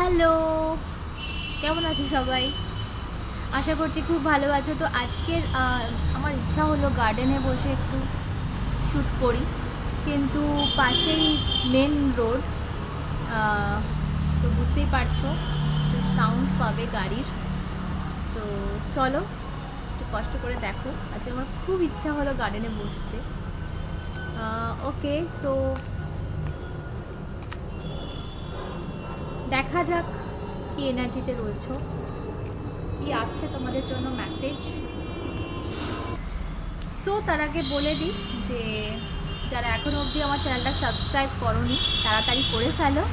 Hello. কেমন আছো সবাই? আশা করছি খুব ভালো আছো। তো আজকের আমার ইচ্ছা হলো গার্ডেনে বসে একটু শ্যুট করি। কিন্তু পাশেই মেন রোড তো বুঝতেই পারছ সাউন্ড পাবে গাড়ির। তো চলো, একটু কষ্ট করে দেখো। আজকে আমার খুব ইচ্ছা হলো গার্ডেনে বসতে। ওকে সো দেখা যাক কি এনার্জিতে রয়েছো। কি আসছে তোমাদের জন্য মেসেজ সো তার আগে বলে দিই যে, যারা এখনও অবধি আমার চ্যানেলটা সাবস্ক্রাইব করনি, তাড়াতাড়ি করে ফেলো।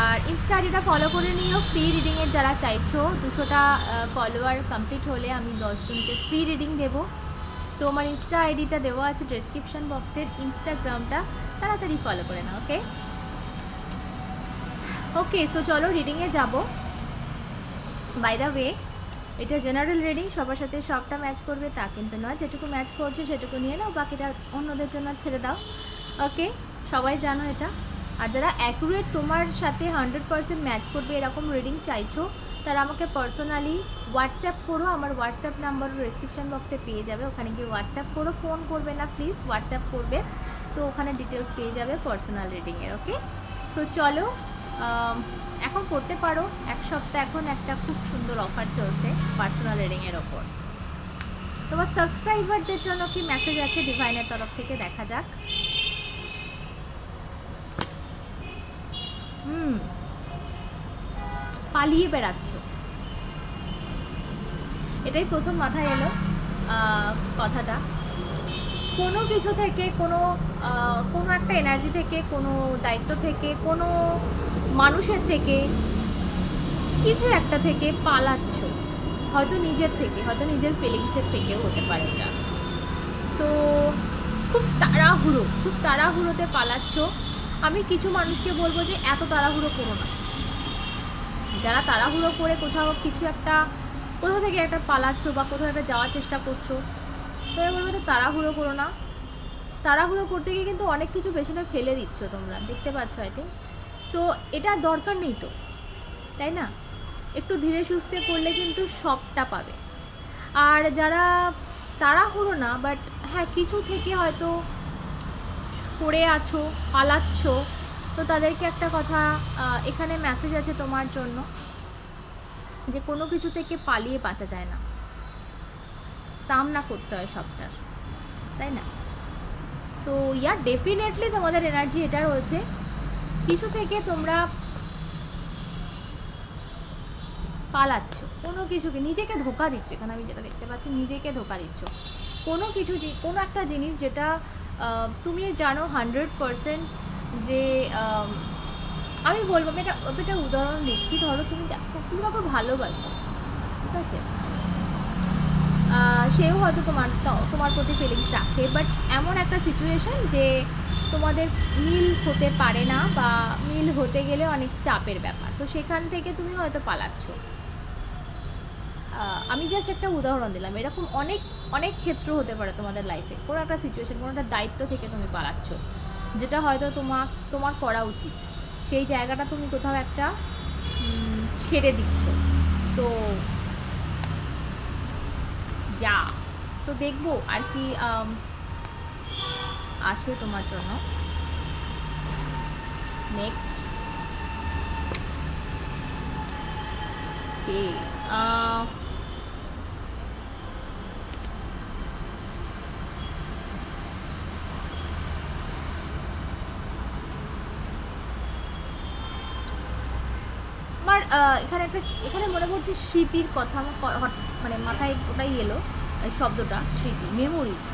আর ইনস্টা আইডিটা ফলো করে নিও। ফ্রি রিডিংয়ের যারা চাইছো, দুশোটা ফলোয়ার কমপ্লিট হলে আমি দশজনকে ফ্রি রিডিং দেবো। তো আমার ইনস্টা আইডিটা দেওয়া আছে ডেসক্রিপশন বক্সের ইনস্টাগ্রামটা তাড়াতাড়ি ফলো করে নাও ওকে ওকে সো চলো রিডিংয়ে যাব। বাই দ্য ওয়ে এটা জেনারেল রিডিং সবার সাথে সবটা ম্যাচ করবে তা কিন্তু নয়। যেটুকু ম্যাচ করছে সেটুকু নিয়ে নাও, বাকিটা অন্যদের জন্য ছেড়ে দাও। ওকে সবাই জানো এটা। আর যারা অ্যাকুরেট তোমার সাথে হান্ড্রেড পার্সেন্ট ম্যাচ করবে এরকম রিডিং চাইছো, তারা আমাকে পার্সোনালি হোয়াটসঅ্যাপ করো। আমার হোয়াটসঅ্যাপ নাম্বার ডিসক্রিপশন বক্সে পেয়ে যাবে। ওখানে গিয়ে হোয়াটসঅ্যাপ করো ফোন করবে না প্লিজ হোয়াটসঅ্যাপ করবে। তো ওখানে ডিটেলস পেয়ে যাবে পার্সোনাল রিডিংয়ের ওকে সো চলো এখন করতে পারো। এক সপ্তাহ এখন একটা খুব সুন্দর অফার চলছে পার্সোনাল রিডিংয়ের ওপর। তোমার সাবস্ক্রাইবারদের জন্য কি মেসেজ আছে ডিভাইনের তরফ থেকে দেখা যাক। হুম। পালিয়ে বেড়াচ্ছ। এটাই প্রথম মাথায় এলো কথাটা। কোনো কিছু থেকে, কোনো কোনো একটা এনার্জি থেকে, কোনো দায়িত্ব থেকে, কোনো মানুষের থেকে কিছু একটা থেকে পালাচ্ছ। হয়তো নিজের থেকে, হয়তো নিজের ফিলিংসের থেকেও হতে পারে এটা। সো খুব তাড়াহুড়ো, খুব তাড়াহুড়োতে পালাচ্ছ। আমি কিছু মানুষকে বলব যে, এত তাড়াহুড়ো করো না। যারা তাড়াহুড়ো করে কোথাও কিছু একটা, কোথাও থেকে একটা পালাচ্ছ বা কোথাও একটা যাওয়ার চেষ্টা করছ তো আমি বলব তো তাড়াহুড়ো করো না। তাড়াহুড়ো করতে গিয়ে কিন্তু অনেক কিছু পেছনে ফেলে দিচ্ছ তোমরা। দেখতে পাচ্ছ আই থিঙ্ক সো এটা দরকার নেই তো, তাই না? একটু ধীরে সুস্থে করলে কিন্তু সবটা পাবে। আর যারা তাড়াহুড়ো না বাট হ্যাঁ কিছু থেকে হয়তো পড়ে আছো, পালাচ্ছ, তো তাদেরকে একটা কথা এখানে মেসেজ আছে তোমার জন্য, যে কোনো কিছু থেকে পালিয়ে বাঁচা যায় না। সামনা করতে হয় সবটার, তাই না? সো ইয়া ডেফিনেটলি তোমাদের এনার্জি এটা রয়েছে। কিছু থেকে তোমরা পালাচ্ছ। কোনো কিছুকে নিজেকে ধোকা দিচ্ছ। এখানে আমি যেটা দেখতে পাচ্ছি, নিজেকে ধোকা দিচ্ছ। কোনো কিছু কোনো একটা জিনিস যেটা তুমি জানো হান্ড্রেড পারসেন্ট যে আমি বলব, আমি এটা উদাহরণ দিচ্ছি। ধরো তুমি তুমি কাউকে ভালোবাসো, ঠিক আছে? সেও হয়তো তোমার তোমার প্রতি ফিলিংস রাখে বাট এমন একটা সিচুয়েশন যে তোমাদের মিল হতে পারে না বা মিল হতে গেলে অনেক চাপের ব্যাপার। তো সেখান থেকে তুমি হয়তো পালাচ্ছ। আমি জাস্ট একটা উদাহরণ দিলাম। এরকম অনেক অনেক ক্ষেত্র হতে পারে তোমাদের লাইফে কোনো একটা সিচুয়েশন কোনো একটা দায়িত্ব থেকে তুমি পালাচ্ছ, যেটা হয়তো তোমার তোমার করা উচিত। সেই জায়গাটা তুমি কোথাও একটা ছেড়ে দিচ্ছ। তো যা। তো দেখব আর কি আসে তোমার জন্য। নেক্সট কে আমার এখানে একটা এখানে মনে পড়ছে স্মৃতির কথা মানে মাথায় ওটাই এলো শব্দটা, স্মৃতি মেমোরিজ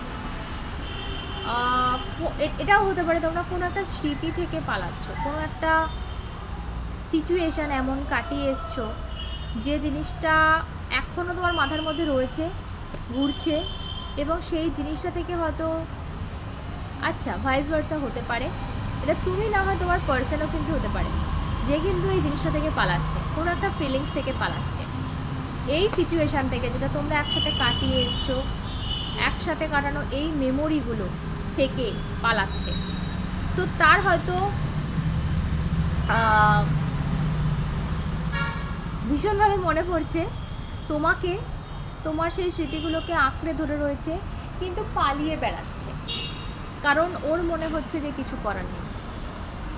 এটাও হতে পারে তোমরা কোনো একটা স্মৃতি থেকে পালাচ্ছ, কোনো একটা সিচুয়েশান এমন কাটিয়ে এসছো যে জিনিসটা এখনও তোমার মাথার মধ্যে রয়েছে, ঘুরছে এবং সেই জিনিসটা থেকে হয়তো আচ্ছা ভাইস ভার্সা হতে পারে। এটা তুমি না হয় তোমার পার্সনও কিন্তু হতে পারে, যে কিন্তু এই জিনিসটা থেকে পালাচ্ছে, কোনো একটা ফিলিংস থেকে পালাচ্ছে। এই সিচুয়েশান থেকে যেটা তোমরা একসাথে কাটিয়ে এসছো, একসাথে কাটানো এই মেমোরিগুলো থেকে পালাচ্ছে। সো তার হয়তো ভীষণভাবে মনে পড়ছে। তোমাকে, তোমার সেই স্মৃতিগুলোকে আঁকড়ে ধরে রয়েছে, কিন্তু পালিয়ে বেড়াচ্ছে। কারণ ওর মনে হচ্ছে যে কিছু করার নেই।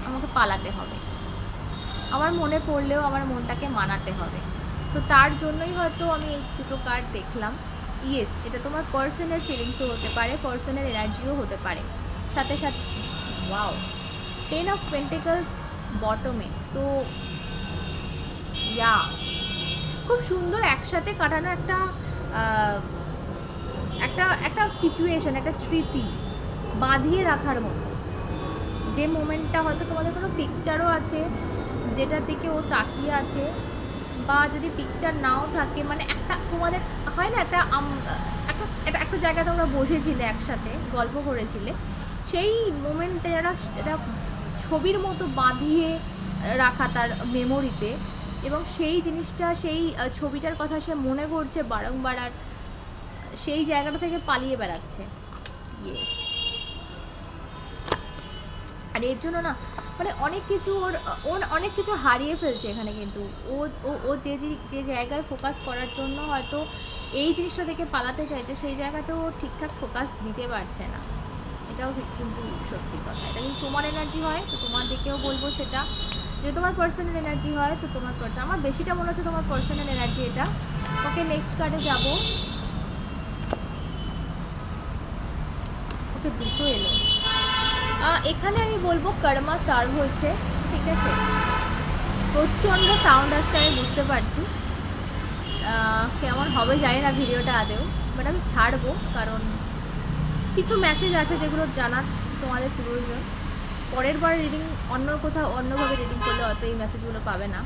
আমাকে পালাতে হবে। আমার মনে পড়লেও আমার মনটাকে মানাতে হবে। তো তার জন্যই হয়তো আমি এই দুটো কার্ড দেখলাম। ইয়েস এটা তোমার পার্সোনাল ফিলিংসও হতে পারে পার্সোনাল এনার্জিও হতে পারে। সাথে সাথে ওয়াও টেন অফ পেন্টিকলস বটমে সো ইয়া খুব সুন্দর একসাথে কাটানো একটা একটা একটা সিচুয়েশন একটা স্মৃতি বাঁধিয়ে রাখার মতো। যে মোমেন্টটা হয়তো তোমাদের কোনো পিকচারও আছে, যেটার দিকে ও তাকিয়ে আছে বা যদি পিকচার নাও থাকে মানে একটা তোমাদের, হয় না একটা একটা একটা একটা জায়গায় তোমরা বসেছিলে একসাথে, গল্প করেছিলে, সেই মোমেন্টে যারা এটা ছবির মতো বাঁধিয়ে রাখা তার মেমোরিতে এবং সেই জিনিসটা, সেই ছবিটার কথা সে মনে করছে বারংবার আর সেই জায়গাটা থেকে পালিয়ে বেড়াচ্ছে। আর এর জন্য না মানে অনেক কিছু ওর ওর অনেক কিছু হারিয়ে ফেলছে এখানে কিন্তু। ও ও যে যে- জায়গায় ফোকাস করার জন্য হয়তো এই জিনিসটা থেকে পালাতে চাইছে, সেই জায়গাতে ও ঠিকঠাক ফোকাস দিতে পারছে না। এটাও কিন্তু সত্যি কথা। এটা যদি তোমার এনার্জি হয়, তো তোমার দিকেও বলব সেটা। যদি তোমার পার্সোনাল এনার্জি হয়, তো তোমার পার্সন আমার বেশিটা মনে হচ্ছে তোমার পার্সোনাল এনার্জি এটা। ওকে নেক্সট কার্ডে যাব। ওকে, দুটো এলো। এখানে আমি বলব কর্মা সার্ভ হয়েছে ঠিক আছে? প্রচণ্ড সাউন্ড আসছে, আমি বুঝতে পারছি। কেমন হবে জানি না ভিডিওটা আদেও বাট আমি ছাড়বো, কারণ কিছু মেসেজ আছে যেগুলো জানার তোমাদের প্রয়োজন। পরের বার রিডিং অন্য কোথাও, অন্যভাবে রিডিং করলে অত এই মেসেজগুলো পাবে না।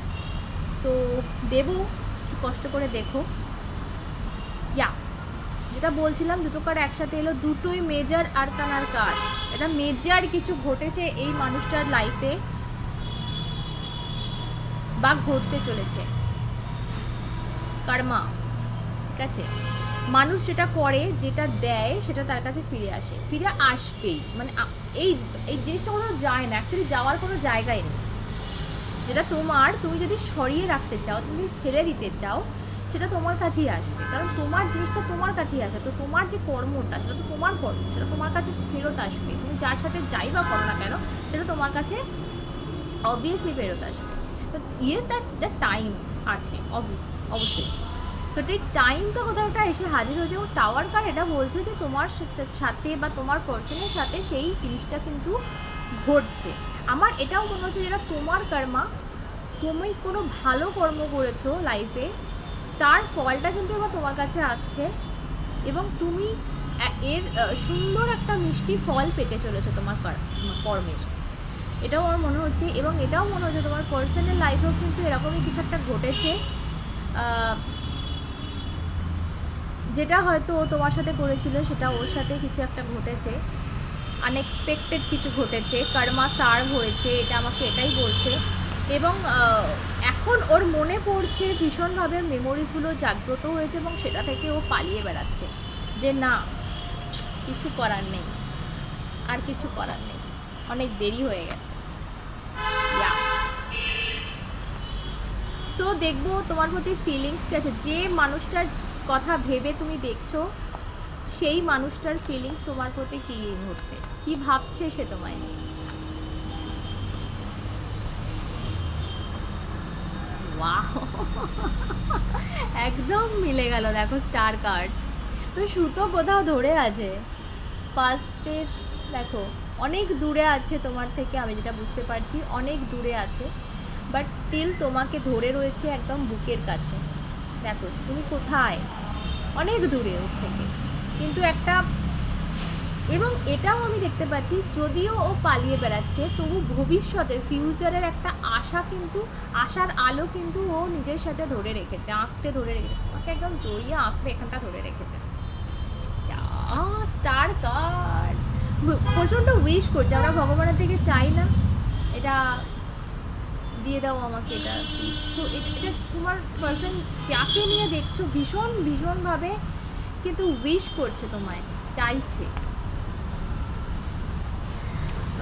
তো দেবো, একটু কষ্ট করে দেখো। ইয়া যেটা বলছিলাম, দুটো কার্ড একসাথে এলো, দুটোই মেজার আর কানার কার্ড এটা মেজার কিছু ঘটেছে এই মানুষটার লাইফে বা ঘটতে চলেছে। কর্মা, ঠিক আছে? মানুষ যেটা করে, যেটা দেয়, সেটা তার কাছে ফিরে আসে। ফিরে আসবেই। মানে এই এই জিনিসটা কোথাও যায় না। অ্যাকচুয়ালি যাওয়ার কোনো জায়গায় নেই। যেটা তোমার, তুমি যদি সরিয়ে রাখতে চাও, তুমি ফেলে দিতে চাও সেটা তোমার কাছেই আসবে। কারণ তোমার জিনিসটা তোমার কাছেই আসে। তো তোমার যে কর্মটা, সেটা তো তোমার কর্ম, সেটা তোমার কাছে ফেরত আসবে। তুমি যার সাথে যাই বা করো না কেন, সেটা তোমার কাছে অবভিয়াসলি ফেরত আসবে। তো ইয়েস দ্যাট দ্যাট টাইম আছে অবভিয়াস অবশ্যই। তো ঠিক টাইমটা কোথাও একটা এসে হাজির হয়েছে এবং টাওয়ার কার এটা বলছে যে তোমার সাথে বা তোমার পার্সনের সাথে সেই জিনিসটা কিন্তু ঘটছে। আমার এটাও মনে হচ্ছে যেটা তোমার কর্মা তুমি কোনো ভালো কর্ম করেছ লাইফে তার ফলটা কিন্তু এবার তোমার কাছে আসছে এবং তুমি এর সুন্দর একটা মিষ্টি ফল পেতে চলেছো তোমার কর- কর্মের। এটাও আমার মনে হচ্ছে এবং এটাও মনে হচ্ছে তোমার পার্সোনাল লাইফেও কিন্তু এরকমই কিছু একটা ঘটেছে যেটা হয়তো ও তোমার সাথে করেছিল, সেটা ওর সাথে কিছু একটা ঘটেছে আনএক্সপেক্টেড কিছু ঘটেছে কর্মা সার হয়েছে, এটা আমাকে এটাই বলছে এবং এখন ওর মনে পড়ছে, ভীষণভাবে মেমোরিজগুলো জাগ্রত হয়েছে এবং সেটা থেকে ও পালিয়ে বেড়াচ্ছে। যে না, কিছু করার নেই, আর কিছু করার নেই। অনেক দেরি হয়ে গেছে। সো দেখব তোমার প্রতি ফিলিংস কি আছে। যে মানুষটার কথা ভেবে তুমি দেখছ, সেই মানুষটার ফিলিংস তোমার প্রতি কী মুহূর্তে? কি ভাবছে সে তোমায় নিয়ে? Wow! একদম মিলে গেল, দেখো স্টার কার্ড তো সুতো কোথাও ধরে আছে? ফার্স্টের দেখো, অনেক দূরে আছে তোমার থেকে, আমি যেটা বুঝতে পারছি, অনেক দূরে আছে বাট স্টিল তোমাকে ধরে রয়েছে একদম বুকের কাছে। দেখো, তুমি কোথায়? অনেক দূরে ওর থেকে। কিন্তু একটা এবং এটাও আমি দেখতে পাচ্ছি, যদিও ও পালিয়ে বেড়াচ্ছে, তবু ভবিষ্যতের ফিউচারের একটা আশা কিন্তু, আশার আলো কিন্তু ও নিজের সাথে ধরে রেখেছে, আঁকতে ধরে রেখেছে, তোমাকে একদম জড়িয়ে আঁকড়ে এখানটা ধরে রেখেছে। স্টার কার্ড প্রচণ্ড উইশ করছে, আমরা ভগবানের থেকে চাই না। এটা দিয়ে দাও আমাকে এটা তো এটা তোমার পার্সন যাকে নিয়ে দেখছ, ভীষণ, ভীষণভাবে কিন্তু উইশ করছে তোমায়, চাইছে।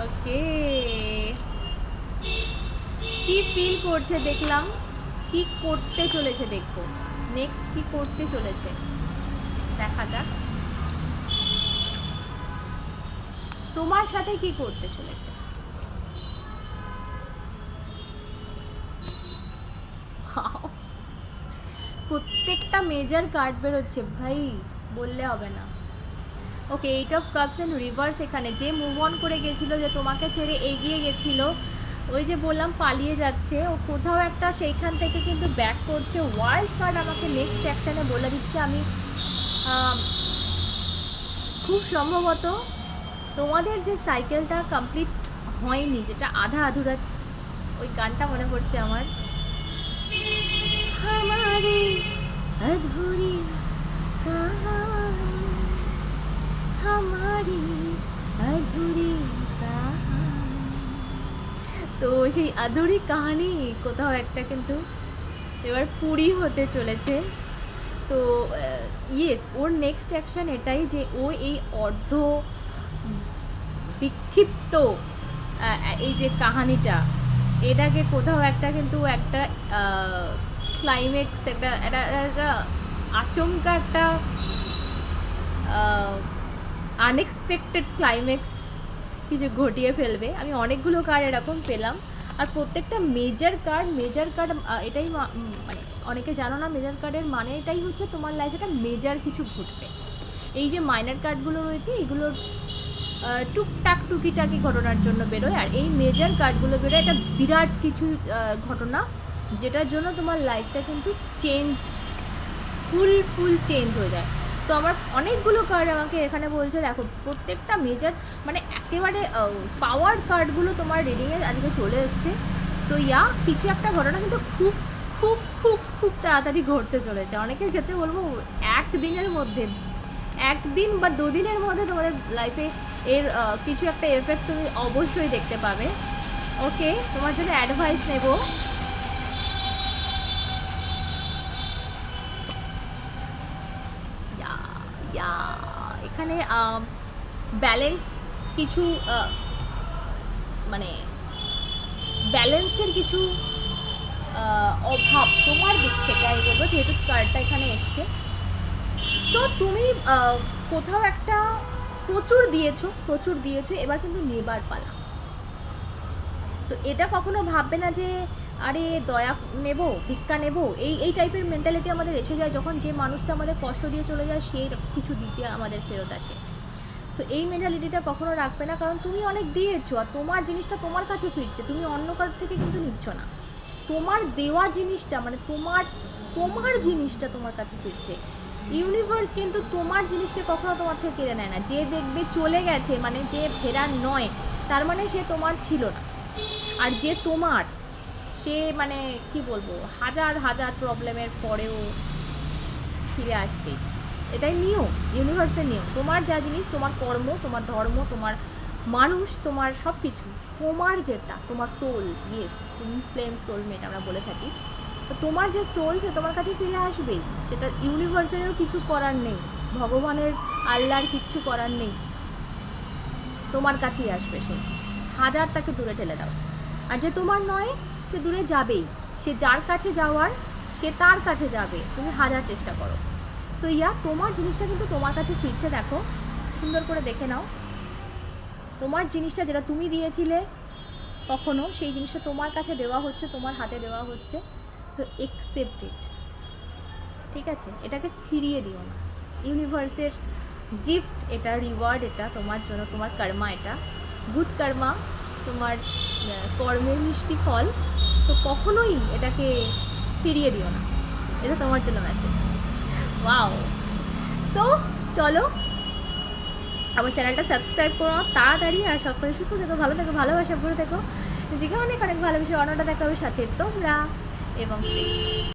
ওকে কি ফিল করছে দেখলাম? কি করতে চলেছে দেখব? নেক্সট কি করতে চলেছে? দেখা যাক। তোমার সাথে কি করতে চলেছে! প্রত্যেকটা মেজর কার্ড বেরোচ্ছে, ভাই। বললে হবে না। Okay eight of cups and reverse এখানে। যে মুভ অন করে গেছিল, যে তোমাকে ছেড়ে এগিয়ে গেছিল, ওই যে বললাম পালিয়ে যাচ্ছে। ও কোথাও একটা সেইখান থেকে কিন্তু ব্যাক করছে। ওয়ার্ল্ড কার্ড আমাকে নেক্সট অ্যাকশানে বলে দিচ্ছে। আমি খুব সম্ভবত তোমাদের যে সাইকেলটা কমপ্লিট হয়নি, যেটা আধা আধুরা, ওই গানটা মনে পড়ছে আমার। আমারে हमारी अधूरी कहानी তো সেই আধুরি কাহানি কোথাও একটা কিন্তু এবার পুরি হতে চলেছে তো ইয়েস ওর নেক্সট অ্যাকশন এটাই যে ও এই অর্ধ বিক্ষিপ্ত আহ, এই যে কাহানিটা এটাকে কোথাও একটা কিন্তু একটা ক্লাইম্যাক্স একটা একটা একটা আচমকা একটা আনএক্সপেক্টেড ক্লাইম্যাক্স কিছু ঘটিয়ে ফেলবে। আমি অনেকগুলো কার্ড এরকম পেলাম। আর প্রত্যেকটা মেজর কার্ড মেজর কার্ড এটাই মানে অনেকে জানো না মেজর কার্ডের মানে এটাই হচ্ছে তোমার লাইফে একটা মেজর কিছু ঘটবে। এই যে মাইনার কার্ডগুলো রয়েছে, এগুলোর টুকটাক, টুকিটাকি ঘটনার জন্য বেরোয়। আর এই মেজর কার্ডগুলো বেরোয় একটা বিরাট কিছু ঘটনা, যেটার জন্য তোমার লাইফটা কিন্তু চেঞ্জ ফুল ফুল চেঞ্জ হয়ে যায়। তো আমার অনেকগুলো কার্ড আমাকে এখানে বলছে, দেখো, প্রত্যেকটা মেজর মানে একেবারে পাওয়ার কার্ডগুলো তোমার রিডিংয়ে আজকে চলে এসছে। সো ইয়া কিছু একটা ঘটনা কিন্তু খুব খুব খুব খুব তাড়াতাড়ি ঘটতে চলেছে। অনেকের ক্ষেত্রে বলব, একদিনের মধ্যে, একদিন বা দুদিনের মধ্যে তোমাদের লাইফে এর কিছু একটা এফেক্ট তুমি অবশ্যই দেখতে পাবে। ওকে তোমার জন্য অ্যাডভাইস নেব ইয়া ইয়া এখানে ব্যালেন্স কিছু মানে ব্যালেন্সের কিছু অভাব তোমার দিক থেকে আমি বলব, যেহেতু কার্ডটা এখানে এসছে। তো তুমি কোথাও একটা প্রচুর দিয়েছ প্রচুর দিয়েছ, এবার কিন্তু নেবার পালা। তো এটা কখনো ভাববে না যে, আরে দয়া নেব, ভিক্ষা নেব, এই এই টাইপের মেন্টালিটি আমাদের এসে যায় যখন যে মানুষটা আমাদের কষ্ট দিয়ে চলে যায়, সে কিছু দিতে আমাদের ফেরত আসে। তো এই মেন্টালিটিটা কখনো রাখবে না, কারণ তুমি অনেক দিয়েছ আর তোমার জিনিসটা তোমার কাছে ফিরছে, তুমি অন্য কারোর থেকে কিন্তু নিচ্ছ না। তোমার দেওয়া জিনিসটা মানে তোমার তোমার জিনিসটা তোমার কাছে ফিরছে। ইউনিভার্স কিন্তু তোমার জিনিসকে কখনো তোমার থেকে কেড়ে নেয় না। যে দেখবে চলে গেছে মানে যে ফেরার নয়, তার মানে সে তোমার ছিল না। আর যে তোমার, সে মানে কি বলব, হাজার হাজার প্রবলেমের পরেও ফিরে আসবে। এটাই নিয়ম ইউনিভার্সের নিয়ম। তোমার যা জিনিস, তোমার কর্ম, তোমার ধর্ম, তোমার মানুষ, তোমার সব কিছু তোমার যেটা, তোমার সোল ইয়েস ফ্লেম সোলমেট আমরা বলে থাকি। তো তোমার যে সোল সে তোমার কাছে ফিরে আসবেই। সেটা ইউনিভার্সেরও কিছু করার নেই, ভগবানের আল্লাহর কিচ্ছু করার নেই। তোমার কাছেই আসবে সে। হাজার তাকে দূরে ঠেলে দাও। আর যে তোমার নয়, সে দূরে যাবেই। সে যার কাছে যাওয়ার, সে তার কাছে যাবে। তুমি হাজার চেষ্টা করো। সো ইয়া, তোমার জিনিসটা কিন্তু তোমার কাছে ফিরছে, দেখো। সুন্দর করে দেখে নাও। তোমার জিনিসটা যেটা তুমি দিয়েছিলে কখনো, সেই জিনিসটা তোমার কাছে দেওয়া হচ্ছে, তোমার হাতে দেওয়া হচ্ছে। সো একসেপ্ট ইট ঠিক আছে? এটাকে ফিরিয়ে দিও না। ইউনিভার্সের গিফট এটা রিওয়ার্ড এটা তোমার জন্য, তোমার কর্মা এটা। গুড কর্মা, তোমার কর্মের মিষ্টি ফল, তো কখনোই এটাকে ফিরিয়ে দিও না। এটা তোমার জন্য মেসেজ ওয়াও সো চলো, আমার চ্যানেলটা সাবস্ক্রাইব করো, তাড়াতাড়ি আর সকলে সুস্থ থেকো, ভালো থেকো, ভালোবাসা ভরে থেকো। নিজেকে অনেক অনেক ভালোবেসে অন্যটা দেখাবে সাথে তোমরা এবং